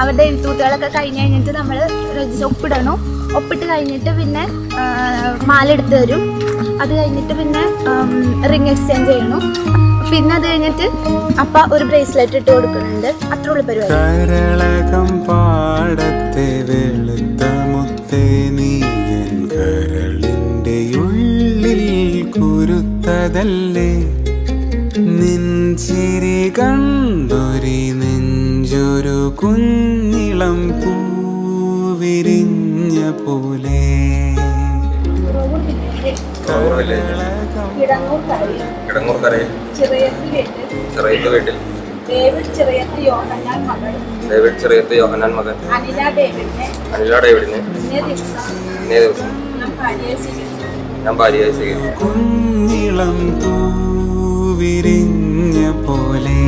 അവരുടെ എഴുത്തൂത്തുകളൊക്കെ കഴിഞ്ഞ് കഴിഞ്ഞിട്ട് നമ്മൾ രജിസ്റ്റർ ഒപ്പിടണം. ഒപ്പിട്ട് കഴിഞ്ഞിട്ട് പിന്നെ മാല എടുത്ത് തരും. അത് കഴിഞ്ഞിട്ട് പിന്നെ റിംഗ് എക്സ്ചേഞ്ച് ചെയ്യണം. പിന്നെ അത് കഴിഞ്ഞിട്ട് അപ്പ ഒരു ബ്രേസ്ലെറ്റ് ഇട്ട് കൊടുക്കുന്നുണ്ട്. അത്ര ഉള്ള പരിപാടി. പാടത്തെ വെളുത്ത ഉള്ളിൽ കുരുത്തതല്ലേ? കുഞ്ഞിളം പൂവിരിഞ്ഞ പോലെ. കരളകം ചെറിയത്ത് വീട്ടിൽ ഡേവിഡ് ചെറിയത്ത് യോഹന്നാൻ മകൻ. അനില ഡേവിഡിനെ. ഇന്നേ ദിവസം. ഞാൻ ഭാര്യയായി സ്വീകരിക്കും കുഞ്ഞിളം തൂവിരിഞ്ഞ പോലെ.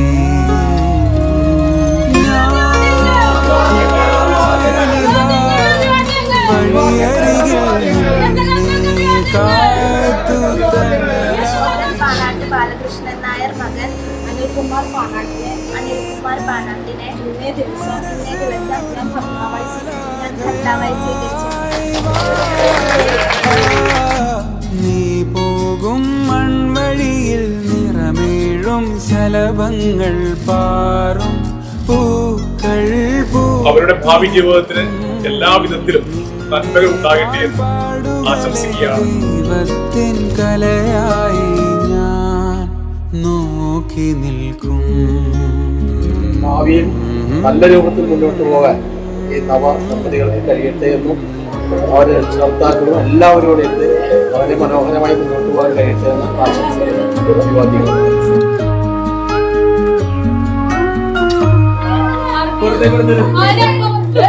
ബാലകൃഷ്ണൻ നായർ മകൻ അനിൽകുമാർ പാനാട്ടിനെ അനിൽകുമാർ പാനാട്ടിനെ ഇന്നേ ദിവസം ഇന്നേ ദിവസം ഞാൻ ഭർത്താവായി ഞാൻ ഭർത്താവായി സ്വീകരിച്ചു നീ പോകും മൺവഴിയിൽ നിറമേഴും ശലഭങ്ങൾ പാറും. പൂക്കൾ അവരുടെ ഭാവി ജീവിതത്തിന് എല്ലാവിധത്തിലും നന്മകൾ ഉണ്ടാകട്ടെ എന്ന് ആശംസിക്കുകയാണ്. ദൈവത്തിൻ നോക്കി നിൽക്കും. ഭാവിയിൽ നല്ല രൂപത്തിൽ മുന്നോട്ട് പോകാൻ ഈ നവ ദമ്പതികളെ കഴിയട്ടെ എന്നും അവരെ രക്ഷകർത്താക്കളും എല്ലാവരോടും എത്തി വളരെ മനോഹരമായി മുന്നോട്ട് പോകാൻ കഴിയട്ടെ എന്ന് ആശംസിക്കുന്നു. അഭിവാദികൾ ആ, രണ്ട്